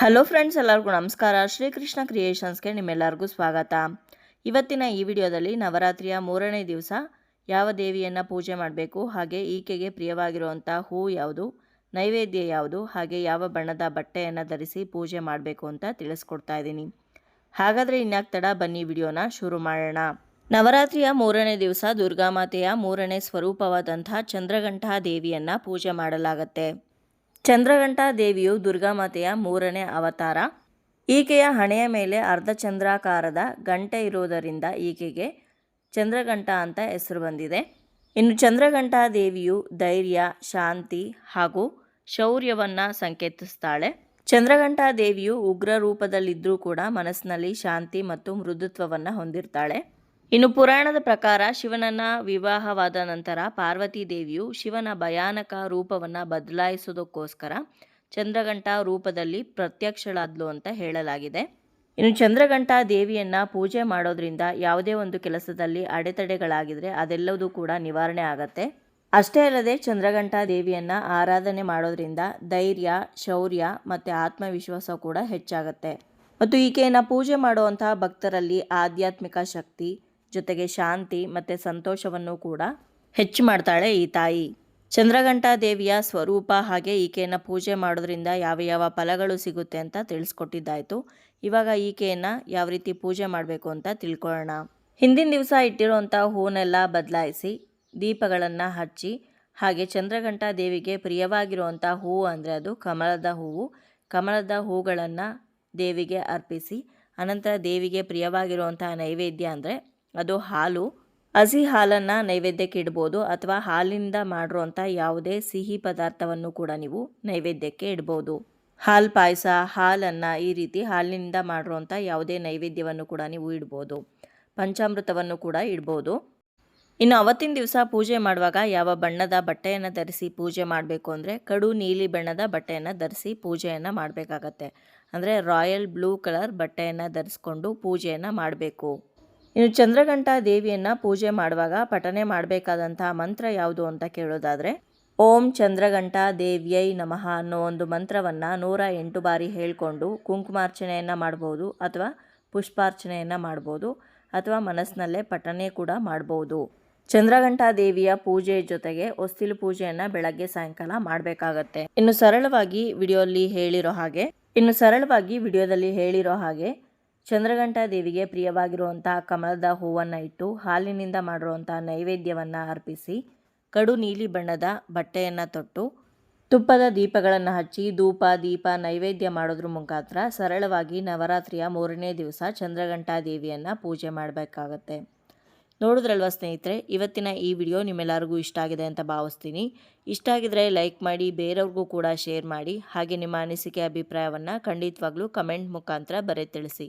Hello friends ಎಲ್ಲರಿಗೂ ನಮಸ್ಕಾರ. ಶ್ರೀಕೃಷ್ಣ ಕ್ರಿಯೇಷನ್ಸ್ಗೆ ನಿಮ್ಮೆಲ್ಲರಿಗೂ ಸ್ವಾಗತ. ಇವತ್ತಿನ ಈ ವಿಡಿಯೋದಲ್ಲಿ ನವರಾತ್ರಿಯ ಮೂರನೇ ದಿವಸ ಯಾವ ದೇವಿಯನ್ನು ಪೂಜೆ ಮಾಡಬೇಕು, ಹಾಗೆ ಈಕೆಗೆ ಪ್ರಿಯವಾಗಿರುವಂಥ ಹೂ ಯಾವುದು, ನೈವೇದ್ಯ ಯಾವುದು, ಹಾಗೆ ಯಾವ ಬಣ್ಣದ ಬಟ್ಟೆಯನ್ನು ಧರಿಸಿ ಪೂಜೆ ಮಾಡಬೇಕು ಅಂತ ತಿಳಿಸ್ಕೊಡ್ತಾ ಇದ್ದೀನಿ. ಹಾಗಾದರೆ ಇನ್ಯಾಕ್ ತಡ ಬನ್ನಿ ವಿಡಿಯೋನ ಶುರು ಮಾಡೋಣ. ನವರಾತ್ರಿಯ ಮೂರನೇ ದಿವಸ ದುರ್ಗಾಮಾತೆಯ ಮೂರನೇ ಸ್ವರೂಪವಾದಂಥ ಚಂದ್ರಗಂಠ ದೇವಿಯನ್ನು ಪೂಜೆ ಮಾಡಲಾಗತ್ತೆ. ಚಂದ್ರಘಂಟಾ ದೇವಿಯು ದುರ್ಗಾಮಾತೆಯ ಮೂರನೇ ಅವತಾರ. ಈಕೆಯ ಹಣೆಯ ಮೇಲೆ ಅರ್ಧಚಂದ್ರಾಕಾರದ ಗಂಟೆ ಇರುವುದರಿಂದ ಈಕೆಗೆ ಚಂದ್ರಘಂಟ ಅಂತ ಹೆಸರು ಬಂದಿದೆ. ಇನ್ನು ಚಂದ್ರಘಂಟಾ ದೇವಿಯು ಧೈರ್ಯ, ಶಾಂತಿ ಹಾಗೂ ಶೌರ್ಯವನ್ನು ಸಂಕೇತಿಸ್ತಾಳೆ. ಚಂದ್ರಘಂಟಾ ದೇವಿಯು ಉಗ್ರ ರೂಪದಲ್ಲಿದ್ದರೂ ಕೂಡ ಮನಸ್ಸಿನಲ್ಲಿ ಶಾಂತಿ ಮತ್ತು ಮೃದುತ್ವವನ್ನು ಹೊಂದಿರ್ತಾಳೆ. ಇನ್ನು ಪುರಾಣದ ಪ್ರಕಾರ ಶಿವನನ್ನ ವಿವಾಹವಾದ ನಂತರ ಪಾರ್ವತಿ ದೇವಿಯು ಶಿವನ ಭಯಾನಕ ರೂಪವನ್ನು ಬದಲಾಯಿಸೋದಕ್ಕೋಸ್ಕರ ಚಂದ್ರಗಂಟ ರೂಪದಲ್ಲಿ ಪ್ರತ್ಯಕ್ಷಳಾದ್ಲು ಅಂತ ಹೇಳಲಾಗಿದೆ. ಇನ್ನು ಚಂದ್ರಗಂಟ ದೇವಿಯನ್ನ ಪೂಜೆ ಮಾಡೋದ್ರಿಂದ ಯಾವುದೇ ಒಂದು ಕೆಲಸದಲ್ಲಿ ಅಡೆತಡೆಗಳಾಗಿದ್ರೆ ಅದೆಲ್ಲವೂ ಕೂಡ ನಿವಾರಣೆ ಆಗತ್ತೆ. ಅಷ್ಟೇ ಅಲ್ಲದೆ ಚಂದ್ರಗಂಟ ದೇವಿಯನ್ನ ಆರಾಧನೆ ಮಾಡೋದ್ರಿಂದ ಧೈರ್ಯ, ಶೌರ್ಯ ಮತ್ತು ಆತ್ಮವಿಶ್ವಾಸ ಕೂಡ ಹೆಚ್ಚಾಗತ್ತೆ. ಮತ್ತು ಈಕೆಯನ್ನು ಪೂಜೆ ಮಾಡುವಂತಹ ಭಕ್ತರಲ್ಲಿ ಆಧ್ಯಾತ್ಮಿಕ ಶಕ್ತಿ ಜೊತೆಗೆ ಶಾಂತಿ ಮತ್ತು ಸಂತೋಷವನ್ನು ಕೂಡ ಹೆಚ್ಚು ಮಾಡ್ತಾಳೆ ಈ ತಾಯಿ. ಚಂದ್ರಘಂಟಾ ದೇವಿಯ ಸ್ವರೂಪ ಹಾಗೆ ಈಕೆಯನ್ನು ಪೂಜೆ ಮಾಡೋದ್ರಿಂದ ಯಾವ ಯಾವ ಫಲಗಳು ಸಿಗುತ್ತೆ ಅಂತ ತಿಳಿಸ್ಕೊಟ್ಟಿದ್ದಾಯಿತು. ಇವಾಗ ಈಕೆಯನ್ನು ಯಾವ ರೀತಿ ಪೂಜೆ ಮಾಡಬೇಕು ಅಂತ ತಿಳ್ಕೊಳ್ಳೋಣ. ಹಿಂದಿನ ದಿವಸ ಇಟ್ಟಿರುವಂಥ ಹೂನೆಲ್ಲ ಬದಲಾಯಿಸಿ, ದೀಪಗಳನ್ನು ಹಚ್ಚಿ, ಹಾಗೆ ಚಂದ್ರಘಂಟಾ ದೇವಿಗೆ ಪ್ರಿಯವಾಗಿರುವಂಥ ಹೂವು ಅಂದರೆ ಅದು ಕಮಲದ ಹೂವು ಕಮಲದ ಹೂಗಳನ್ನು ದೇವಿಗೆ ಅರ್ಪಿಸಿ, ಅನಂತರ ದೇವಿಗೆ ಪ್ರಿಯವಾಗಿರುವಂತಹ ನೈವೇದ್ಯ ಅಂದರೆ ಅದು ಹಾಲು. ಹಸಿ ಹಾಲನ್ನು ನೈವೇದ್ಯಕ್ಕೆ ಇಡ್ಬೋದು ಅಥವಾ ಹಾಲಿನಿಂದ ಮಾಡಿರುವಂಥ ಯಾವುದೇ ಸಿಹಿ ಪದಾರ್ಥವನ್ನು ಕೂಡ ನೀವು ನೈವೇದ್ಯಕ್ಕೆ ಇಡ್ಬೋದು. ಹಾಲು ಪಾಯಸ, ಹಾಲನ್ನು ಈ ರೀತಿ ಹಾಲಿನಿಂದ ಮಾಡಿರುವಂಥ ಯಾವುದೇ ನೈವೇದ್ಯವನ್ನು ಕೂಡ ನೀವು ಇಡ್ಬೋದು. ಪಂಚಾಮೃತವನ್ನು ಕೂಡ ಇಡ್ಬೋದು. ಇನ್ನು ಅವತ್ತಿನ ದಿವಸ ಪೂಜೆ ಮಾಡುವಾಗ ಯಾವ ಬಣ್ಣದ ಬಟ್ಟೆಯನ್ನು ಧರಿಸಿ ಪೂಜೆ ಮಾಡಬೇಕು ಅಂದರೆ ಕಡು ನೀಲಿ ಬಣ್ಣದ ಬಟ್ಟೆಯನ್ನು ಧರಿಸಿ ಪೂಜೆಯನ್ನು ಮಾಡಬೇಕಾಗತ್ತೆ. ಅಂದರೆ ರಾಯಲ್ ಬ್ಲೂ ಕಲರ್ ಬಟ್ಟೆಯನ್ನು ಧರಿಸ್ಕೊಂಡು ಪೂಜೆಯನ್ನು ಮಾಡಬೇಕು. ಇನ್ನು ಚಂದ್ರಘಂಟಾ ದೇವಿಯನ್ನು ಪೂಜೆ ಮಾಡುವಾಗ ಪಠನೆ ಮಾಡಬೇಕಾದಂತಹ ಮಂತ್ರ ಯಾವುದು ಅಂತ ಕೇಳೋದಾದರೆ, ಓಂ ಚಂದ್ರಘಂಟಾ ದೇವ್ಯೈ ನಮಃ ಅನ್ನೋ ಒಂದು ಮಂತ್ರವನ್ನು ನೂರ ಎಂಟು ಬಾರಿ ಹೇಳಿಕೊಂಡು ಕುಂಕುಮಾರ್ಚನೆಯನ್ನು ಮಾಡ್ಬೋದು ಅಥವಾ ಪುಷ್ಪಾರ್ಚನೆಯನ್ನು ಮಾಡ್ಬೋದು ಅಥವಾ ಮನಸ್ಸಿನಲ್ಲೇ ಪಠನೆ ಕೂಡ ಮಾಡ್ಬೋದು. ಚಂದ್ರಘಂಟಾ ದೇವಿಯ ಪೂಜೆ ಜೊತೆಗೆ ಒಸ್ತಿಲು ಪೂಜೆಯನ್ನು ಬೆಳಗ್ಗೆ ಸಾಯಂಕಾಲ ಮಾಡಬೇಕಾಗತ್ತೆ. ಇನ್ನು ಸರಳವಾಗಿ ವಿಡಿಯೋಲಿ ಹೇಳಿರೋ ಹಾಗೆ, ಇನ್ನು ಸರಳವಾಗಿ ವಿಡಿಯೋದಲ್ಲಿ ಹೇಳಿರೋ ಹಾಗೆ ಚಂದ್ರಘಂಟಾ ದೇವಿಗೆ ಪ್ರಿಯವಾಗಿರುವಂತಹ ಕಮಲದ ಹೂವನ್ನು ಇಟ್ಟು ಹಾಲಿನಿಂದ ಮಾಡಿರುವಂಥ ನೈವೇದ್ಯವನ್ನು ಅರ್ಪಿಸಿ, ಕಡು ನೀಲಿ ಬಣ್ಣದ ಬಟ್ಟೆಯನ್ನು ತೊಟ್ಟು, ತುಪ್ಪದ ದೀಪಗಳನ್ನು ಹಚ್ಚಿ ಧೂಪ, ದೀಪ, ನೈವೇದ್ಯ ಮಾಡೋದ್ರ ಮುಖಾಂತರ ಸರಳವಾಗಿ ನವರಾತ್ರಿಯ ಮೂರನೇ ದಿವಸ ಚಂದ್ರಘಂಟಾ ದೇವಿಯನ್ನು ಪೂಜೆ ಮಾಡಬೇಕಾಗತ್ತೆ. ನೋಡಿದ್ರಲ್ವ ಸ್ನೇಹಿತರೆ, ಇವತ್ತಿನ ಈ ವಿಡಿಯೋ ನಿಮ್ಮೆಲ್ಲರಿಗೂ ಇಷ್ಟ ಆಗಿದೆ ಅಂತ ಭಾವಿಸ್ತೀನಿ. ಇಷ್ಟ ಆಗಿದ್ರೆ ಲೈಕ್ ಮಾಡಿ, ಬೇರೆಯವ್ರಿಗೂ ಕೂಡ ಶೇರ್ ಮಾಡಿ, ಹಾಗೆ ನಿಮ್ಮ ಅನಿಸಿಕೆ, ಅಭಿಪ್ರಾಯವನ್ನು ಖಂಡಿತವಾಗ್ಲೂ ಕಮೆಂಟ್ ಮುಖಾಂತರ ಬರೆ ತಿಳಿಸಿ.